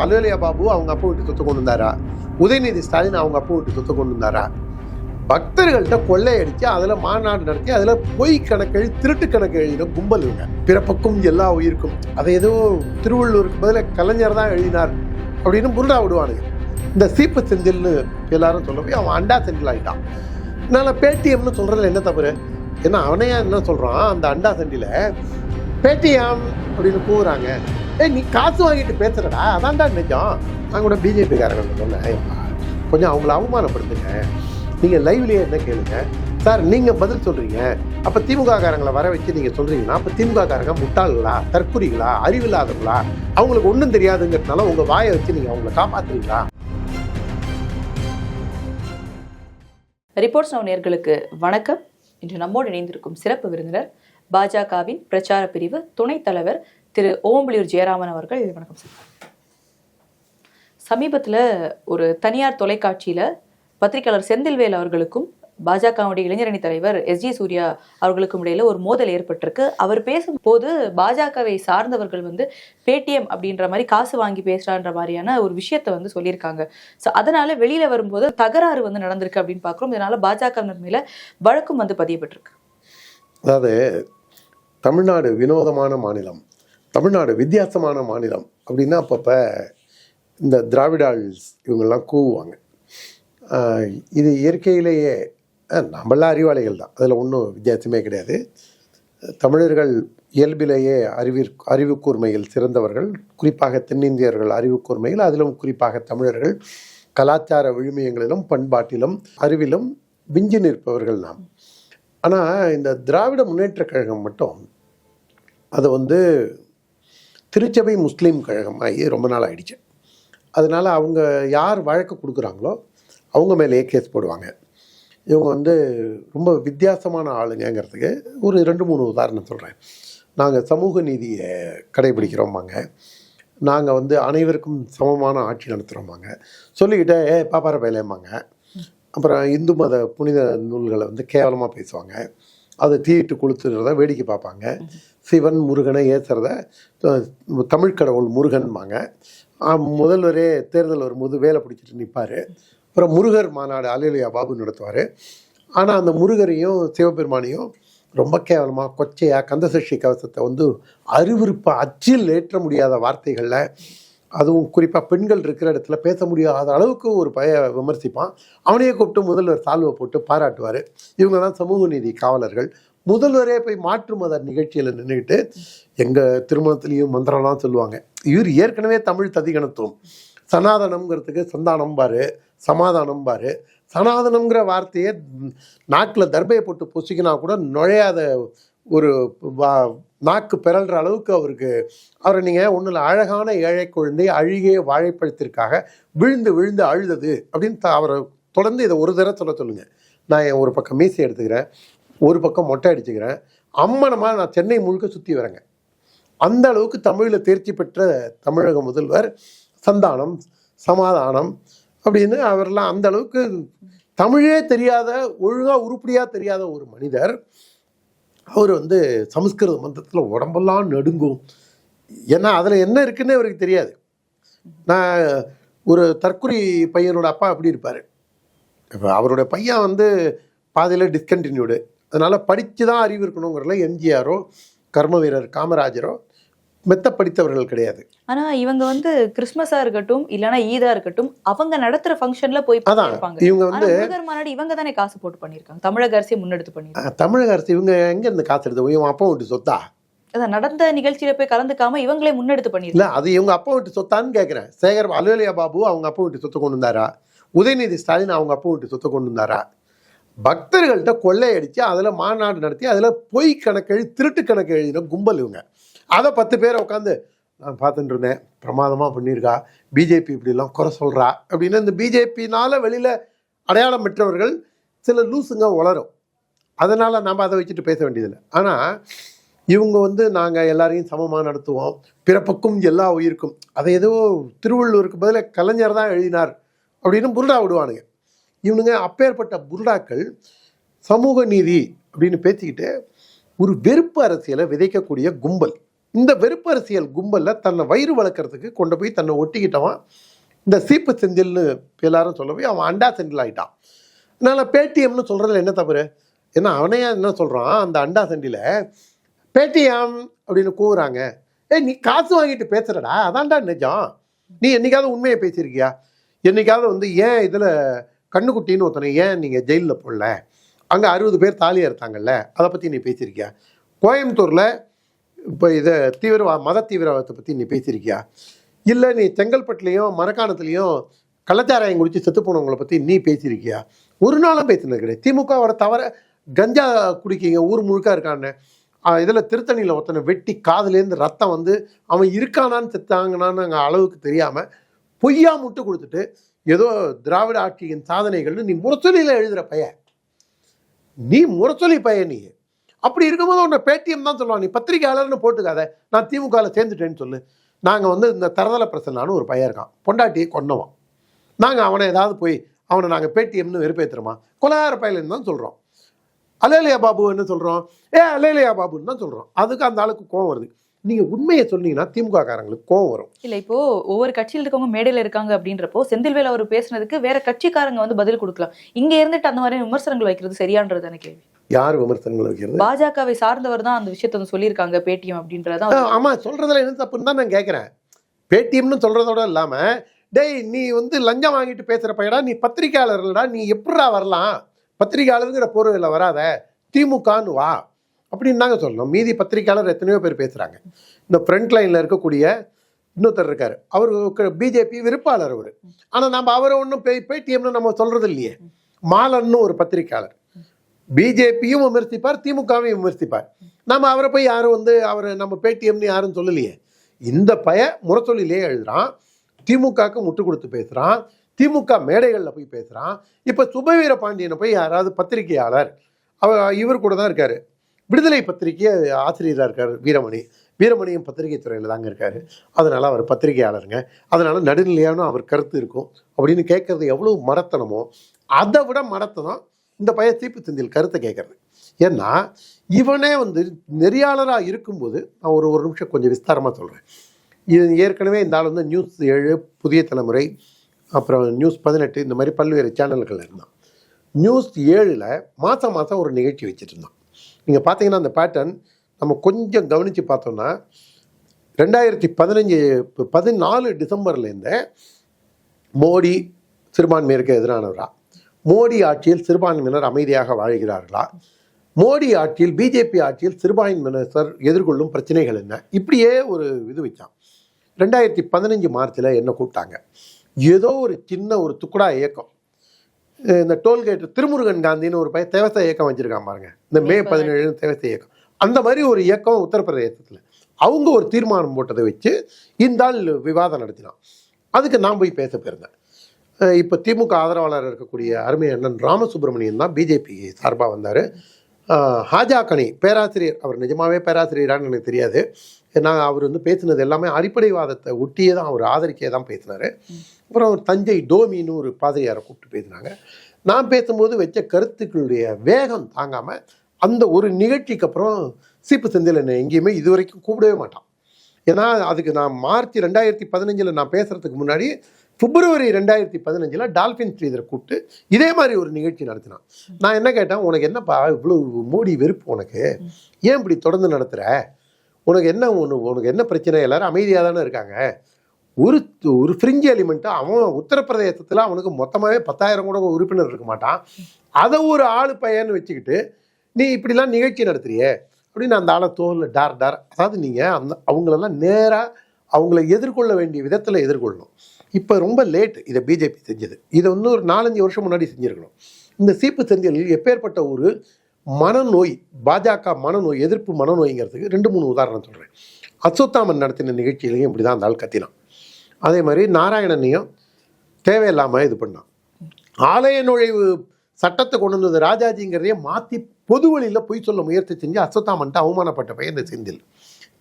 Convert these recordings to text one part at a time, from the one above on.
அலுவலியா பாபு அவங்க அப்பா விட்டு சொத்தை கொண்டு வந்தாரா? உதயநிதி ஸ்டாலின் அவங்க அப்பா விட்டு சொத்தை கொண்டு வந்தாரா? பக்தர்கள்ட்ட கொள்ளையடிச்சு அதில் மாநாடு நடத்தி அதில் பொய் கணக்கு எழுதி திருட்டு கணக்கு எழுதின கும்பல் இவங்க. பிறப்புக்கும் எல்லா உயிருக்கும். அதை ஏதோ திருவள்ளூருக்கு பதில் கலைஞர் தான் எழுதினார் அப்படின்னு புருடா விடுவானுங்க. இந்த சீப்பு செந்தில்னு எல்லாரும் சொல்லவே அவன் அண்டா செந்தில் ஆகிட்டான் நான் பேடிஎம்னு சொல்கிறதுல என்ன தவறு? ஏன்னா அவனே என்ன சொல்கிறான் அந்த அண்டா செண்டியில் பேடிஎம் அப்படின்னு கூவுறாங்க. ஏய் நீ காசு வாங்கிட்டு பேசுறடா. அதான்டா நிஜம். நான் கூட பிஜேபி காரங்க சொன்னேன் கொஞ்சம் அவங்கள அவமானப்படுத்துங்க. நீங்கள் லைவ்லேயே என்ன கேளுங்க. சார் நீங்கள் பதில் சொல்கிறீங்க அப்போ திமுக காரங்களை வர வச்சு நீங்கள் சொல்கிறீங்கன்னா அப்போ திமுக காரங்க முட்டாள்களா தற்குறிகளா அறிவில்லாதவங்களா? அவங்களுக்கு ஒன்றும் தெரியாதுங்கிறதுனால உங்கள் வாயை வச்சு நீங்கள் அவங்கள காப்பாற்றுறீங்களா ரிப்போர்ட்ஸ் நவ் நேர்களுக்கு வணக்கம். இன்று நம்மோடு இணைந்திருக்கும் சிறப்பு விருந்தினர் பாஜகவின் பிரச்சார பிரிவு துணைத் தலைவர் திரு ஓம்புலியூர் ஜெயராமன் அவர்கள் வணக்கம் சார். சமீபத்தில் ஒரு தனியார் தொலைக்காட்சியில பத்திரிகையாளர் செந்தில்வேல் அவர்களுக்கும் பாஜகவுடைய இளைஞரணி தலைவர் எஸ் ஜி சூர்யா அவர்களுக்கும் இடையில ஒரு மோதல் ஏற்பட்டிருக்கு. அவர் பேசும்போது பாஜகவை சார்ந்தவர்கள் வந்து பேடிஎம் அப்படின்ற மாதிரி காசு வாங்கி பேசுறான்ற மாதிரியான ஒரு விஷயத்தை வந்து சொல்லியிருக்காங்க. ஸோ அதனால வெளியில வரும்போது தகராறு வந்து நடந்திருக்கு அப்படின்னு பார்க்குறோம். இதனால பாஜக மேல வழக்கும் வந்து பதியப்பட்டிருக்கு. அதாவது தமிழ்நாடு வினோதமான மாநிலம். தமிழ்நாடு வித்தியாசமான மாநிலம் அப்படின்னா அப்பப்போ இந்த திராவிடாள்ஸ் இவங்கெல்லாம் கூவுவாங்க. இது இயற்கையிலேயே நம்மளாம் அறிவாளிகள் தான். அதில் ஒன்றும் வித்தியாசமே கிடையாது. தமிழர்கள் இயல்பிலேயே அறிவிற் அறிவு கூர்மையில் சிறந்தவர்கள் குறிப்பாக தென்னிந்தியர்கள் அறிவு கூர்மையில் அதிலும் குறிப்பாக தமிழர்கள். கலாச்சார விழுமியங்களிலும் பண்பாட்டிலும் அறிவிலும் விஞ்சி நிற்பவர்கள் நாம். ஆனால் இந்த திராவிட முன்னேற்றக் கழகம் மட்டும் அதை வந்து திருச்சபை முஸ்லீம் கழகம் ஆகி ரொம்ப நாள் ஆயிடுச்சு. அதனால் அவங்க யார் வழக்கு கொடுக்குறாங்களோ அவங்க மேலேயே கேஸ் போடுவாங்க. இவங்க வந்து ரொம்ப வித்தியாசமான ஆளுங்கிறதுக்கு ஒரு ரெண்டு மூணு உதாரணம் சொல்கிறேன் நாங்கள் சமூக நீதியை கடைபிடிக்கிறோமாங்க நாங்கள் வந்து அனைவருக்கும் சமமான ஆட்சி நடத்துகிறோமாங்க சொல்லிக்கிட்டே ஏ பாப்பார பயிலேம்பாங்க அப்புறம் இந்து மத புனித நூல்களை வந்து கேவலமாக பேசுவாங்க. அதை தீயிட்டு கொளுத்துறத வேடிக்கை பார்ப்பாங்க. சிவன் முருகனை ஏற்றுறத தமிழ் கடவுள் முருகன்பாங்க. முதல்வரே தேர்தல் வரும்போது வேலை பிடிச்சிட்டு நிற்பார் அப்புறம் முருகர் மாநாடு அலையிலையா பாபு நடத்துவார். ஆனால் அந்த முருகரையும் சிவபெருமானையும் ரொம்ப கேவலமாக கொச்சையாக கந்தசஷ்டி கவசத்தை வந்து அருவிருப்ப அச்சில் ஏற்ற முடியாத வார்த்தைகளில் அதுவும் குறிப்பாக பெண்கள் இருக்கிற இடத்துல பேச முடியாத அளவுக்கு ஒரு பய விமர்சிப்பான். அவனையே கூப்பிட்டு முதல்வர் சால்வை போட்டு பாராட்டுவார். இவங்க தான் சமூக நீதி காவலர்கள். முதல்வரே போய் மாற்று மத நிகழ்ச்சியில் நின்றுக்கிட்டு எங்கள் திருமணத்துலேயும் மந்திரம்லாம் சொல்லுவாங்க. இவர் ஏற்கனவே தமிழ் ததிகணத்துவம் சனாதனம்ங்கிறதுக்கு சந்தானம் பாரு சமாதானம் பாரு. சனாதனம்ங்கிற வார்த்தையை நாக்கில் தர்பையை போட்டு பொசிக்கினா கூட நுழையாத ஒரு வா- நாக்கு பிறல்ற அளவுக்கு அவருக்கு அவரை நீங்கள் ஒன்றில் அழகான ஏழை குழந்தை அழுகிய வாழைப்பழத்திற்காக விழுந்து விழுந்து அழுதது அப்படின்னு த- அவரை தொடர்ந்து இதை ஒரு தடவை சொல்ல சொல்லுங்கள் நான் என் ஒரு பக்கம் மீசை எடுத்துக்கிறேன். ஒரு பக்கம் மொட்டை அடிச்சுக்கிறேன். அம்மனமாக நான் சென்னை முழுக்க சுற்றி வரேங்க. அந்த அளவுக்கு தமிழில் தேர்ச்சி பெற்ற தமிழக முதல்வர் சந்தானம் சமாதானம் அப்படின்னு அவரெல்லாம் அந்த அளவுக்கு தமிழே தெரியாத ஒழுங்காக உருப்படியாக தெரியாத ஒரு மனிதர். அவர் வந்து சமஸ்கிருத மந்திரத்தில் உடம்பெல்லாம் நடுங்கும். ஏன்னா அதில் என்ன இருக்குன்னு அவருக்கு தெரியாது. நான் ஒரு தற்குறி பையனோட அப்பா அப்படி இருப்பார். இப்போ அவருடைய பையன் வந்து பாதியில் டிஸ்கண்டினியூடு அதனால் படித்து தான் அறிவு இருக்கணுங்கிறதுல எம்ஜிஆரோ கர்ம வீரர் காமராஜரோ மெத்த படித்தவர்கள் கிடையாது. ஆனா இவங்க வந்து கிறிஸ்மஸா இருக்கட்டும் இல்லனா ஈதா இருக்கட்டும் அவங்க நடத்துற ஃபங்க்ஷன்ல போய் அதான் இருப்பாங்க இவங்க வந்து மாநாடு இவங்க தானே காசு போட்டு பண்ணிருக்காங்க தமிழக அரசே முன்னெடுத்து அஹ், தமிழக அரசு இவங்க எங்க இருந்து காசு எடுத்து இவன் அப்பா விட்டு சொத்தா? அதான் நடந்த நிகழ்ச்சியில போய் கலந்துக்காம இவங்களே முன்னெடுத்து பண்ணிருக்காங்க இல்ல அது இவங்க அப்பா விட்டு சொத்தான்னு கேட்குறேன் சேகர் அலுவலியா பாபு அவங்க அப்பா விட்டு சொத்தை கொண்டு வந்தாரா? உதயநிதி ஸ்டாலின் அவங்க அப்பா விட்டு சொத்தை கொண்டு வந்தாரா? பக்தர்கள்ட்ட கொள்ளையடித்து அதில் மாநாடு நடத்தி அதில் பொய் கணக்கு எழுதி திருட்டு கணக்கு எழுதின கும்பல் இவங்க. அதை பத்து பேரை உட்காந்து நான் பார்த்துட்டு இருந்தேன் பிரமாதமாக பண்ணியிருக்கா பிஜேபி இப்படிலாம் குறை சொல்கிறா அப்படின்னு இந்த பிஜேபினால் வெளியில் அடையாளம் பெற்றவர்கள் சில லூசுங்க வளரும் அதனால் நம்ம அதை வச்சுட்டு பேச வேண்டியதில்லை. ஆனால் இவங்க வந்து நாங்கள் எல்லாரையும் சமமாக நடத்துவோம் பிறப்புக்கும் எல்லா உயிருக்கும். அதை ஏதோ திருவள்ளுவருக்கு பதிலாக கலைஞர் தான் எழுதினார் அப்படின்னு புருடா விடுவானுங்க. இவனுங்க அப்பேற்பட்ட புருடாக்கள் சமூக நீதி அப்படின்னு பேசிக்கிட்டு ஒரு வெறுப்பு அரசியலை விதைக்கக்கூடிய கும்பல். இந்த வெறுப்பு அரசியல் கும்பலில் தன்னை வயிறு வளர்க்குறதுக்கு கொண்டு போய் தன்னை ஒட்டிக்கிட்டவன் இந்த சீப்பு செந்தில்னு எல்லாரும் சொல்லவே அவன் அண்டா செந்தில் ஆகிட்டான் அதனால் பேடிஎம்னு சொல்கிறதுல என்ன தவறு? ஏன்னா அவனே என்ன சொல்கிறான் அந்த அண்டா செண்டில பேடிஎம் அப்படின்னு கூவுறாங்க. ஏய் நீ காசு வாங்கிட்டு பேசுறடா. அதான்டா நிஜம். நீ என்னைக்காவது உண்மையை பேசியிருக்கியா? என்னைக்காவது வந்து ஏன் இதில் கண்ணுக்குட்டின்னு ஒருத்தனை ஏன் நீங்கள் ஜெயிலில் போடல? அங்கே அறுபது பேர் தாலியாக இருக்காங்கல்ல அதை பற்றி நீ பேசியிருக்கியா? கோயம்புத்தூரில் இப்போ இதை தீவிரவா மத தீவிரவாதத்தை பற்றி நீ பேசியிருக்கியா? இல்லை நீ செங்கல்பட்டுலேயும் மரக்காணத்துலேயும் கள்ளச்சாராயம் குடிச்சு செத்து போனவங்களை பற்றி நீ பேசியிருக்கியா? ஒரு நாளும் பேசினது கிடையாது. திமுகவோட தவிர கஞ்சா குடிக்கிங்க ஊர் முழுக்க இருக்கான்னு. இதில் திருத்தணியில் ஒருத்தனை வெட்டி காதுலேருந்து ரத்தம் வந்து அவன் இருக்கானான்னு செத்தாங்கனான்னு அளவுக்கு தெரியாமல் பொய்யா முட்டு கொடுத்துட்டு ஏதோ திராவிட ஆட்சியின் சாதனைகள்னு நீ முரசொலியில் எழுதுகிற பையன். நீ முரசொலி பையன் நீ. அப்படி இருக்கும்போது உன்னை பேடிஎம் தான் சொல்லுவான் நீ பத்திரிகையாளர்னு போட்டுக்காத. நான் திமுகவில் சேர்ந்துட்டேன்னு சொல்லு. நாங்கள் வந்து இந்த தரதல பிரசன்னான்னு ஒரு பையன் இருக்கான். பொண்டாட்டியை கொன்னவன். நாங்கள் அவனை ஏதாவது போய் அவனை நாங்கள் பேடிஎம்னு வெறுப்பேற்றுறோமா கொலையார பையலன்னு தான் சொல்கிறோம் அலேலியா பாபு என்ன சொல்கிறோம் ஏ அலேலியா பாபுன்னு தான் சொல்கிறோம் அதுக்கு அந்த ஆளுக்கு கோவம் வருது. நீங்கள் உண்மையை சொன்னீங்கன்னா திமுக காரங்களுக்கு கோவம் வரும். இல்ல இப்போ ஒவ்வொரு கட்சியில் இருக்கவங்க மேடையில இருக்காங்க அப்படின்றப்போ செந்தில்வேல் அவர் பேசுனதுக்கு வேற கட்சிக்காரங்க வந்து பதில் கொடுக்கலாம். இங்க இருந்துட்டு அந்த மாதிரி விமர்சனங்கள் வைக்கிறது சரியான்றது எனக்கு கேள்வி. யார் விமர்சனங்கள் வைக்கிறது? பாஜகவை சார்ந்தவர் தான் அந்த விஷயத்தை வந்து சொல்லியிருக்காங்க பேடிஎம் அப்படின்றதான் ஆ, ஆமா சொல்றதுல என்ன தப்புன்னு தான் நான் கேட்குறேன் பேடிஎம்னு சொல்றதோட இல்லாம டேய் நீ வந்து லஞ்சம் வாங்கிட்டு பேசுற பையடா நீ பத்திரிக்கையாளர் இல்லடா நீ எப்படிடா வரலாம்? பத்திரிக்கையாளருங்கிற போர்வையில் வராத திமுகன்னு வா. அப்படின்னு தாங்க சொல்லணும். மீதி பத்திரிக்கையாளர் எத்தனையோ பேர் பேசுகிறாங்க இந்த ஃப்ரண்ட் லைனில் இருக்கக்கூடிய இன்னொருத்தர் இருக்கார். அவர் பிஜேபி விருப்பாளர் அவர். ஆனால் நம்ம அவரை ஒன்றும் பேடிஎம்னு நம்ம சொல்கிறது இல்லையே. மாலன்னு ஒரு பத்திரிக்கையாளர் பிஜேபியும் விமர்சிப்பார் திமுகவையும் விமர்சிப்பார். நம்ம அவரை போய் யாரும் வந்து அவர் நம்ம பேடிஎம்னு யாரும் சொல்லலையே. இந்த பய முரசொலிலே எழுதுறான். திமுகவுக்கு முட்டு கொடுத்து பேசுகிறான் திமுக மேடைகளில் போய் பேசுகிறான் இப்போ சுபவீர பாண்டியனை போய் யாராவது பத்திரிகையாளர் அவர் இவர் கூட தான் இருக்காரு. விடுதலை பத்திரிகை ஆசிரியராக இருக்கார் வீரமணி. வீரமணியம் பத்திரிகை துறையில் தாங்க இருக்கார். அதனால் அவர் பத்திரிகையாளருங்க. அதனால் நடுநிலையான அவர் கருத்து இருக்கும். அப்படின்னு கேட்கறது எவ்வளோ மரத்தனமோ அதை விட மரத்தனம் இந்த பைய தீப்பு சிந்தில் கருத்தை கேட்குறது. ஏன்னா இவனே வந்து நெறியாளராக இருக்கும்போது நான் ஒரு ஒரு நிமிஷம் கொஞ்சம் விஸ்தாரமாக சொல்கிறேன் இது ஏற்கனவே இந்த ஆள் வந்து நியூஸ் ஏழு புதிய தலைமுறை அப்புறம் நியூஸ் பதினெட்டு இந்த மாதிரி பல்வேறு சேனல்கள் இருந்தான். நியூஸ் ஏழில் மாதம் மாதம் ஒரு நிகழ்ச்சி வச்சுட்டு இருந்தான். நீங்கள் பார்த்தீங்கன்னா அந்த பேட்டர்ன் நம்ம கொஞ்சம் கவனித்து பார்த்தோம்னா ரெண்டாயிரத்தி பதினஞ்சு பதினாலு டிசம்பர்லேருந்து மோடி சிறுபான்மையினருக்கு எதிரானவரா? மோடி ஆட்சியில் சிறுபான்மையினர் அமைதியாக வாழ்கிறார்களா? மோடி ஆட்சியில் பிஜேபி ஆட்சியில் சிறுபான்மையினர் எதிர்கொள்ளும் பிரச்சனைகள் என்ன? இப்படியே ஒரு இது வச்சான். ரெண்டாயிரத்தி பதினஞ்சு மார்ச்சில் என்ன கூப்பிட்டாங்க? ஏதோ ஒரு சின்ன ஒரு துக்குடா இயக்கம். இந்த டோல்கேட் திருமுருகன் காந்தின்னு ஒரு பையன் தேவச இயக்கம் வச்சிருக்கான் பாருங்க. இந்த மே பதினேழு தேவச இயக்கம். அந்த மாதிரி ஒரு இயக்கம் உத்தரப்பிரதேசத்தில். அவங்க ஒரு தீர்மானம் போட்டதை வச்சு இந்த ஆள் விவாதம் நடத்தினான். அதுக்கு நான் போய் பேச போயிருந்தேன். இப்போ திமுக ஆதரவாளர் இருக்கக்கூடிய அருமை அண்ணன் ராமசுப்ரமணியன் தான் பிஜேபி சார்பாக வந்தார். ஹாஜா கனி பேராசிரியர் அவர் நிஜமாவே பேராசிரியரான்னு எனக்கு தெரியாது. ஏன்னா அவர் வந்து பேசினது எல்லாமே அடிப்படைவாதத்தை ஒட்டியே தான் அவர் ஆதரிக்கே தான் பேசினார் அப்புறம் தஞ்சை டோமின்னு ஒரு பாதிரியாரை கூப்பிட்டு பேசினாங்க. நான் பேசும்போது வச்ச கருத்துக்களுடைய வேகம் தாங்காமல் அந்த ஒரு நிகழ்ச்சிக்கு அப்புறம் சீப்பு செந்தில் என்னை எங்கேயுமே இதுவரைக்கும் கூப்பிடவே மாட்டான். ஏன்னா அதுக்கு நான் மார்ச் ரெண்டாயிரத்தி பதினஞ்சில் நான் பேசுகிறதுக்கு முன்னாடி பிப்ரவரி ரெண்டாயிரத்தி பதினஞ்சில் டால்ஃபின் ஸ்ரீதரை கூப்பிட்டு இதே மாதிரி ஒரு நிகழ்ச்சி நடத்தினான். நான் என்ன கேட்டேன்? உனக்கு என்னப்பா இவ்வளோ மோடி வெறுப்பு உனக்கு? ஏன் இப்படி தொடர்ந்து நடத்துகிற உனக்கு என்ன ஒன்று உனக்கு என்ன பிரச்சனை? எல்லாரும் அமைதியாக தானே இருக்காங்க. ஒரு ஒரு ஃப்ரிஞ்சு எலிமெண்ட்டு அவன் உத்தரப்பிரதேசத்தில் அவனுக்கு மொத்தமாகவே பத்தாயிரம் கூட உறுப்பினர் இருக்க மாட்டான். அதை ஒரு ஆள் பையன்னு வச்சுக்கிட்டு நீ இப்படிலாம் நிகழ்ச்சி நடத்துறியே? அப்படின்னு அந்த ஆளை தோலில் டார் டார். அதாவது நீங்கள் அந்த அவங்களெல்லாம் நேராக அவங்கள எதிர்கொள்ள வேண்டிய விதத்தில் எதிர்கொள்ளணும். இப்போ ரொம்ப லேட் இதை பிஜேபி செஞ்சது. இதை வந்து ஒரு நாலஞ்சு வருஷம் முன்னாடி செஞ்சுருக்கணும். இந்த சீப்பு செஞ்சலில் எப்பேற்பட்ட ஒரு மனநோய் பாஜக மனநோய் எதிர்ப்பு மனநோய்ங்கிறதுக்கு ரெண்டு மூணு உதாரணம் சொல்கிறேன் அசோத்தாமன் நடத்தின நிகழ்ச்சியிலையும் இப்படி தான் அந்த ஆள் கத்தினான். அதே மாதிரி நாராயணனையும் தேவையில்லாமல் இது பண்ணான் ஆலய நுழைவு சட்டத்தை கொண்டு வந்தது ராஜாஜிங்கிறதையே மாற்றி பொது வழியில் பொய் சொல்ல முயற்சி செஞ்சு அசத்தாமன்ட்டு அவமானப்பட்ட பையன் இந்த செந்தில்.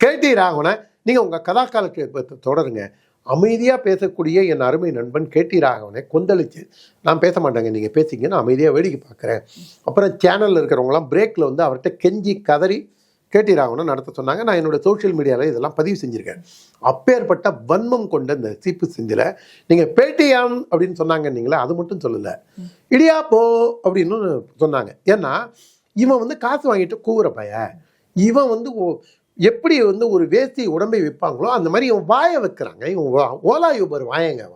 கேட்டி ராகவனை நீங்கள் உங்கள் கதாகாலத்தை தொடருங்க. அமைதியாக பேசக்கூடிய என் அருமை நண்பன் கேட்டி ராகவனை கொந்தளிச்சு. நான் பேச மாட்டேங்க நீங்கள் பேசிங்க நான் அமைதியாக வேடிக்கை பார்க்குறேன் அப்புறம் சேனலில் இருக்கிறவங்களாம் பிரேக்கில் வந்து அவர்கிட்ட கெஞ்சி கதறி கேடி ராகவனை நடத்த சொன்னாங்க. நான் என்னோட சோஷியல் மீடியாவில் இதெல்லாம் பதிவு செஞ்சுருக்கேன். அப்பேற்பட்ட வன்மம் கொண்ட இந்த சீப்பு செஞ்சில் நீங்கள் பேடிஎம் அப்படின்னு சொன்னாங்க நீங்களே அது மட்டும் சொல்லலை. இடியா போ அப்படின்னு சொன்னாங்க. ஏன்னா இவன் வந்து காசு வாங்கிட்டு கூவுற பைய. இவன் வந்து ஓ- எப்படி வந்து ஒரு வேஷ்டி உடம்பை விற்பாங்களோ அந்த மாதிரி இவன் வாயை வைக்கிறாங்க. இவன் ஓ- ஓலா யூபர் வாயங்க